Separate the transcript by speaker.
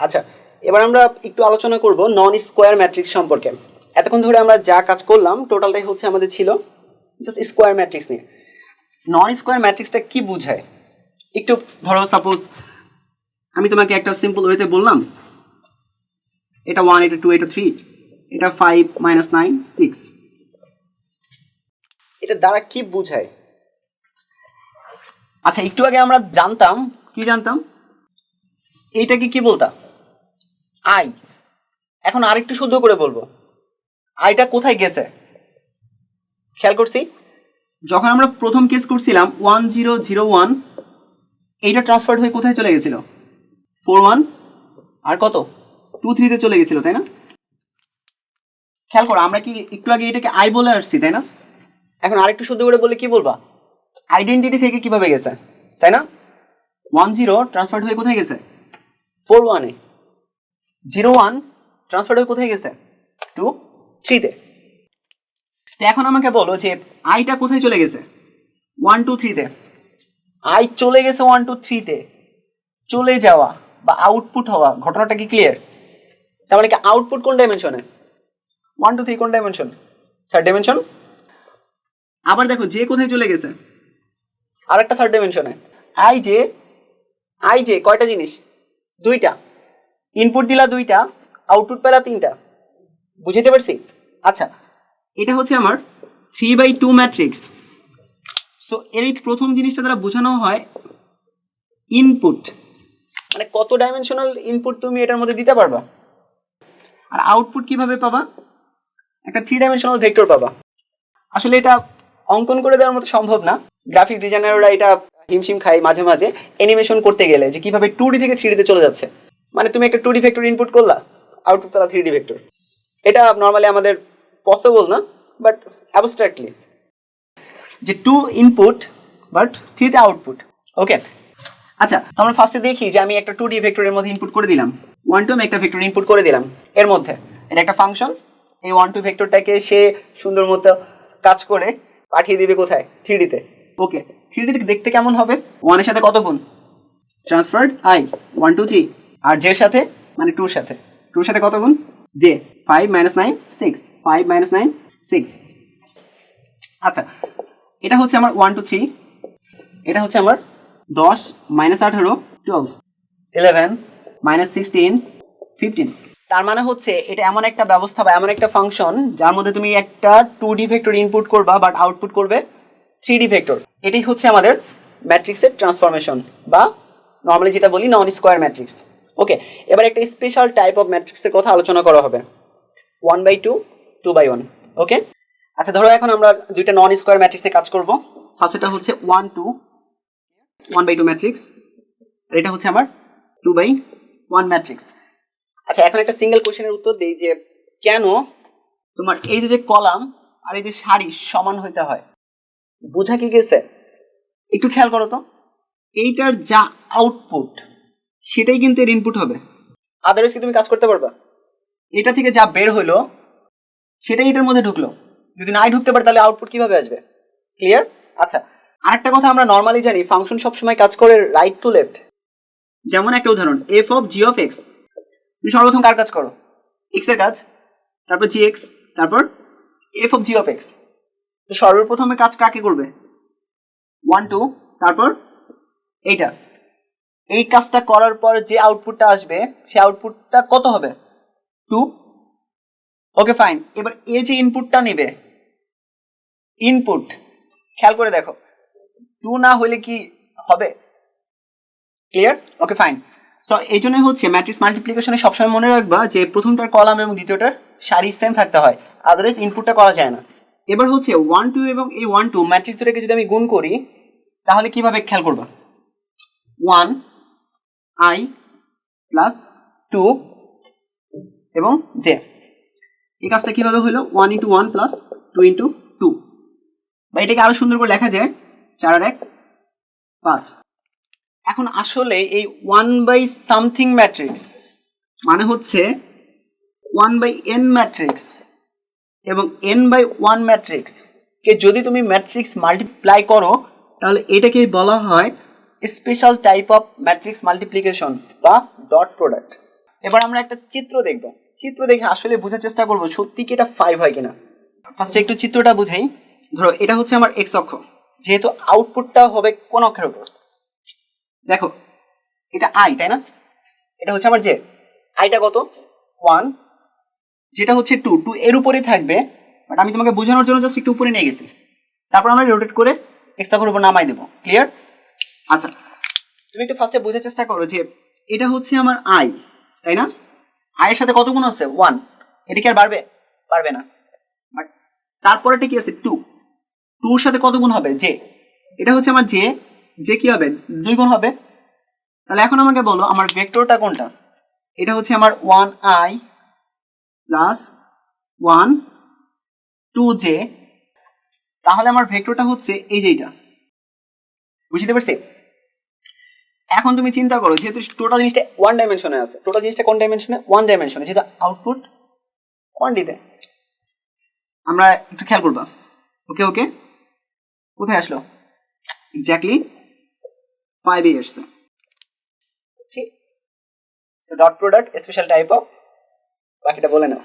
Speaker 1: আচ্ছা এবার আমরা একটু আলোচনা করব নন স্কোয়ার ম্যাট্রিক্স সম্পর্কে। এতক্ষণ ধরে আমরা যা কাজ করলাম টোটালটাই হচ্ছে আমাদের ছিল জাস্ট স্কোয়ার ম্যাট্রিক্স নিয়ে। নন স্কোয়ার ম্যাট্রিক্সটা কি বোঝায়? একটু ধরো সাপোজ আমি তোমাকে একটা সিম্পল ওয়েতে বললাম, এটা ওয়ান এটা টু এটা থ্রি এটা ফাইভ মাইনাস নাইন সিক্স এটা দ্বারা কি বোঝায়? আচ্ছা একটু আগে আমরা জানতাম, কি জানতাম? এইটাকে কি বলতাম আই। এখন আরেকটু শুদ্ধ করে বলব। আইটা কোথায় গেছে? খেয়াল করছি। যখন আমরা প্রথম কেস করছিলাম ওয়ান জিরো জিরো ওয়ান এইটা ট্রান্সফার হয়ে কোথায় চলে গেছিল? ফোর ওয়ান আর কত? টু থ্রিতে চলে গেছিল, তাই না? খেয়াল করো, আমরা কি একটু আগে এটাকে আই বলে আসছি, তাই না? এখন আরেকটু শুদ্ধ করে বললে কি বলবা? আইডেন্টিটি থেকে কীভাবে গেছে, তাই না? ওয়ান জিরো ট্রান্সফার হয়ে কোথায় গেছে? ফোর ওয়ানে জিরো ওয়ান ট্রান্সফার হয়ে কোথায় গেছে? টু থ্রিতে তো। এখন আমাকে বলো যে আইটা কোথায় চলে গেছে? ওয়ান টু থ্রিতে আই চলে গেছে ওয়ান টু থ্রিতে চলে যাওয়া বা আউটপুট হওয়া, ঘটনাটা কি ক্লিয়ার তার মানে কি আউটপুট কোন ডাইমেনশনে ওয়ান টু থ্রি কোন ডাইমেনশন থার্ড ডাইমেনশন আবার দেখো যে কোথায় চলে গেছে? আর একটা থার্ড ডাইমেনশনে আই যে আই যে কয়টা জিনিস? দুইটা। ইনপুট দিলা দুইটা আউটপুট পেলা তিনটা। বুঝতে পারছি? আচ্ছা এটা হচ্ছে আমার three by two matrix so এর এই প্রথম জিনিসটা দ্বারা বোঝানো হয় ইনপুট মানে কত ডাইমেনশনাল ইনপুট তুমি এটার মধ্যে দিতে পারবা? আর আউটপুট কীভাবে পাবা? একটা থ্রি ডাইমেনশনাল ভেক্টর পাবা। আসলে এটা অঙ্কন করে দেওয়ার মতো সম্ভব না। গ্রাফিক্স ডিজাইনাররা এটা হিমশিম খায় মাঝে মাঝে। অ্যানিমেশন করতে গেলে যে কীভাবে টু ডি থেকে থ্রি ডিতে চলে যাচ্ছে। মানে তুমি একটা টু ডি ভেক্টর ইনপুট করলা আউটপুট পেলা থ্রি ডি ভেক্টর এটা নর্মালি আমাদের পসিবল না বাট অ্যাবস্ট্রাক্টলি যে টু ইনপুট বাট থ্রিতে আউটপুট ওকে আচ্ছা আমরা ফার্স্টে দেখি যে আমি একটা টু ডি ভেক্টরের মধ্যে ইনপুট করে দিলাম। ওয়ান টু আমি একটা ভেক্টর ইনপুট করে দিলাম। এর মধ্যে, এটা একটা ফাংশন এই ওয়ান টু ভেক্টরটাকে সে সুন্দর মতো কাজ করে, পাঠিয়ে দিবে কোথায়? থ্রি ডিতে ওকে থ্রি ডি দেখতে কেমন হবে? ওয়ানের সাথে কত গুণ? Transferred I one two three আর জের সাথে মানে টুর সাথে। টুর সাথে কত গুণ? J, five minus nine, six. Five minus nine, six. আচ্ছা এটা হচ্ছে আমার ওয়ান, টু, থ্রি। এটা হচ্ছে আমার দশ মাইনাস আঠারো, twelve. Eleven minus sixteen, fifteen. তার মানে হচ্ছে, এটা এমন একটা ব্যবস্থা বা এমন একটা ফাংশন যার মধ্যে তুমি একটা টু ডি ভেক্টর ইনপুট করবা বাট আউটপুট করবে থ্রি ডি ভেক্টর। এটাই হচ্ছে আমাদের ম্যাট্রিক্সের ট্রান্সফরমেশন বা নর্মালি যেটা বলি নন স্কোয়ার ম্যাট্রিক্স ওকে এবার একটা স্পেশাল টাইপ অফ ম্যাট্রিক্সের কথা আলোচনা করা হবে। One by two two by one okay আচ্ছা ধরো এখন আমরা দুইটা নন স্কোয়ার ম্যাট্রিক্সে কাজ করব। ফার্স্টটা হচ্ছে one two one by two matrix আর এটা হচ্ছে আমার টু বাই ওয়ান ম্যাট্রিক্স আচ্ছা এখন একটা সিঙ্গেল কোশ্চেনের উত্তর দিই যে, কেন তোমার এই যে কলাম আর এই যে সারি সমান হইতে হয়? বোঝা কি গেছে? একটু খেয়াল করো তো। এইটার যা আউটপুট সেটাই কিন্তু এর ইনপুট হবে। আদারওয়াইজ কি তুমি কাজ করতে পারবা? এটা থেকে যা বের হলো সেটাই এটার মধ্যে ঢুকলো। যদি নাই ঢুকতে পারে তাহলে আউটপুট কীভাবে আসবে? ক্লিয়ার আচ্ছা আরেকটা কথা আমরা নর্মালি জানি ফাংশন সবসময় কাজ করে রাইট টু লেফট যেমন একটা উদাহরণ F of G of X তুমি সর্বপ্রথম কার কাজ করো? এক্সের কাজ। তারপর জি এক্স তারপর F of G of X তো সর্বপ্রথমে কাজ কাকে করবে? ওয়ান টু তারপর এইটা। এই কাজটা করার পর যে আউটপুটটা আসবে সেই আউটপুটটা কত হবে? টু ওকে ফাইন এবার এ যে ইনপুটটা নেবে ইনপুট খেয়াল করে দেখো। টু না হলে কি হবে? ক্লিয়ার ওকে ফাইন সো এই জন্যই হচ্ছে ম্যাট্রিক্স মাল্টিপ্লিকেশনে সবসময় মনে রাখবা যে প্রথমটার কলাম এবং দ্বিতীয়টার সারি সেম থাকতে হয়। আদারওয়াইজ ইনপুটটা করা যায় না। এবার হচ্ছে ওয়ান টু এবং এই ওয়ান টু ম্যাট্রিক্স দুটাকে যদি আমি গুণ করি, তাহলে কীভাবে খেয়াল করবা? ওয়ান আই প্লাস টু এবং জে এই কাজটা কীভাবে হলো? One into one plus two into two বা এটাকে আরও সুন্দর করে লেখা যায় চার আর এক পাঁচ। এখন আসলে এই ওয়ান বাই সামথিং ম্যাট্রিক্স মানে হচ্ছে ওয়ান বাই এন ম্যাট্রিক্স এবং এন বাই ওয়ান ম্যাট্রিক্স কে যদি তুমি ম্যাট্রিক্স মাল্টিপ্লাই করো, তাহলে এটাকেই বলা হয় special type of matrix multiplication বা ডট প্রোডাক্ট এবার আমরা একটা চিত্র দেখব। চিত্র দেখে আসলে বোঝার চেষ্টা করব সত্যি কি এটা ফাইভ হয় কিনা। ফার্স্টে একটু চিত্রটা বুঝাই। ধরো, এটা হচ্ছে আমার এক্স অক্ষ। যেহেতু আউটপুটটা হবে কোন অক্ষের উপর? দেখো, এটা আই তাই না? এটা হচ্ছে আমার জে আইটা কত? ওয়ান যেটা হচ্ছে টু টু এর উপরে থাকবে বাট আমি তোমাকে বোঝানোর জন্য জাস্ট একটু উপরে নিয়ে গেছি। তারপর আমরা রোটেট করে এক্স অক্ষের উপর নামাই দেবো। ক্লিয়ার আচ্ছা তুমি একটু ফার্স্টে বোঝার চেষ্টা করো যে এটা হচ্ছে আমার আই তাই না? আয়ের সাথে কত গুণ আছে? ওয়ান এটা কি আর বাড়বে? পারবে না। বাট তারপরেটা কি আছে? টু টুর সাথে কত গুণ হবে? জে এটা হচ্ছে আমার জে জে কি হবে? দুই গুণ হবে। তাহলে এখন আমাকে বলো, আমার ভেক্টরটা কোনটা? এটা হচ্ছে আমার one I plus one two J তাহলে আমার ভেক্টরটা হচ্ছে এই যে এইটা। বুঝতে পারছি? এখন তুমি চিন্তা করো, যেহেতু টোটাল জিনিসটা ওয়ান ডাইমেনশনে আছে টোটাল জিনিসটা কোন ডাইমেনশনে ওয়ান ডাইমেনশনে যেহেতু আউটপুট ওয়ান আমরা একটু খেয়াল করবা। ওকে ওকে কোথায় আসলো? Exactly five years so dot product special type of বাকিটা বলে নাও।